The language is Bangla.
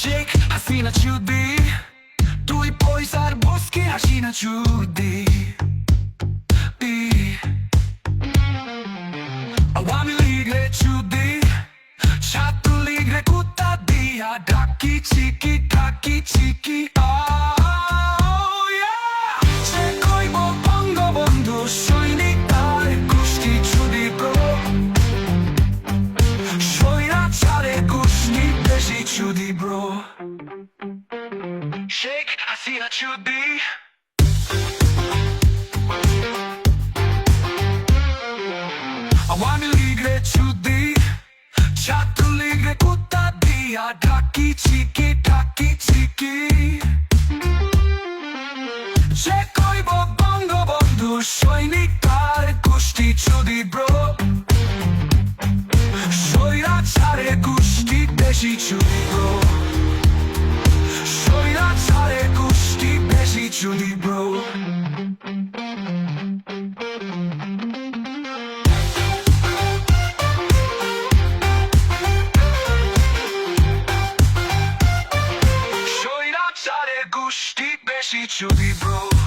শেখ হাসিনা চুদি তুই পয়সার বসকে হাসিনা চুদি ই। আওয়ামী লীগের চুদি ছাত্র লীগের কুত্তা দিয়া ডাকি চিকি ডাকি চিকি শেখ হাসিনা চুদি আওয়ামী লীগের চুদি ছাত্র লীগের কুত্তা দিয়া ঢাকি চিকি ঢাকি চিকি সে কইব বঙ্গবন্ধু সৈনিক তার গোষ্ঠী চুদি ব্রো সৈরা ছাড়ে গোষ্ঠী বেশি চুদি bro Judy Bro. Şöyle çare gusti beşi Bro.